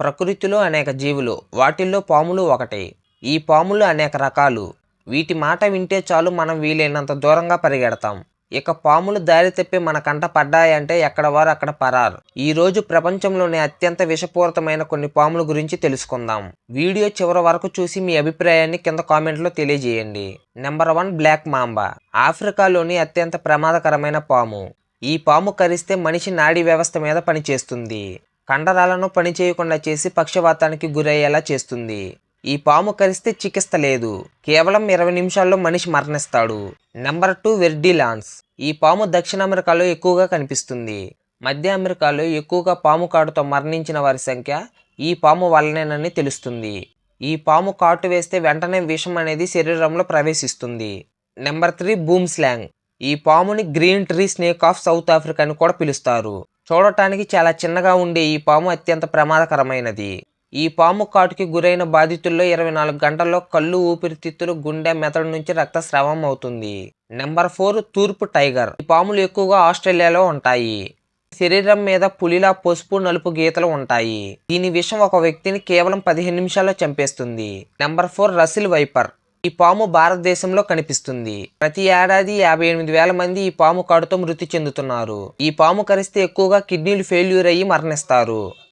ప్రకృతిలో అనేక జీవులు వాటిల్లో పాములు ఒకటి. ఈ పాములు అనేక రకాలు. వీటి మాట వింటే చాలు మనం వీలైనంత దూరంగా పరిగెడతాం. ఇక పాములు దారి తప్పి మన కంట పడ్డాయంటే ఎక్కడ వారు అక్కడ పరారు. ఈ రోజు ప్రపంచంలోని అత్యంత విషపూరితమైన కొన్ని పాముల గురించి తెలుసుకుందాం. వీడియో చివరి వరకు చూసి మీ అభిప్రాయాన్ని కింద కామెంట్లో తెలియజేయండి. Number one black mamba. ఆఫ్రికాలోని అత్యంత ప్రమాదకరమైన పాము. ఈ పాము కరిస్తే మనిషి నాడీ వ్యవస్థ మీద పనిచేస్తుంది. కండరాలను పనిచేయకుండా చేసి పక్షవాతానికి గురయ్యేలా చేస్తుంది. ఈ పాము కరిస్తే చికిత్స లేదు. కేవలం ఇరవై నిమిషాల్లో మనిషి మరణిస్తాడు. Number two fer de lance. ఈ పాము దక్షిణ అమెరికాలో ఎక్కువగా కనిపిస్తుంది. మధ్య అమెరికాలో ఎక్కువగా పాము కాటుతో మరణించిన వారి సంఖ్య ఈ పాము వల్లనేనని తెలుస్తుంది. ఈ పాము కాటు వేస్తే వెంటనే విషం అనేది శరీరంలో ప్రవేశిస్తుంది. Number three boomslang. ఈ పాముని green tree snake of South Africa అని కూడా పిలుస్తారు. చూడటానికి చాలా చిన్నగా ఉండే ఈ పాము అత్యంత ప్రమాదకరమైనది. ఈ పాము కాటుకి గురైన బాధితుల్లో ఇరవై నాలుగు గంటల్లో కళ్ళు ఊపిరితిత్తులు గుండె మెదడు నుంచి రక్తస్రావం అవుతుంది. నెంబర్ ఫోర్ తూర్పు టైగర్. ఈ పాములు ఎక్కువగా ఆస్ట్రేలియాలో ఉంటాయి. శరీరం మీద పులిలా పసుపు నలుపు గీతలు ఉంటాయి. దీని విషం ఒక వ్యక్తిని కేవలం పదిహేను నిమిషాల్లో చంపేస్తుంది. Number four Russell viper. ఈ పాము భారతదేశంలో కనిపిస్తుంది. ప్రతి ఏడాది యాభై ఎనిమిది వేల మంది ఈ పాము కాటుతో మృతి చెందుతున్నారు. ఈ పాము కరిస్తే ఎక్కువగా కిడ్నీలు ఫెయిల్యూర్ అయ్యి మరణిస్తారు.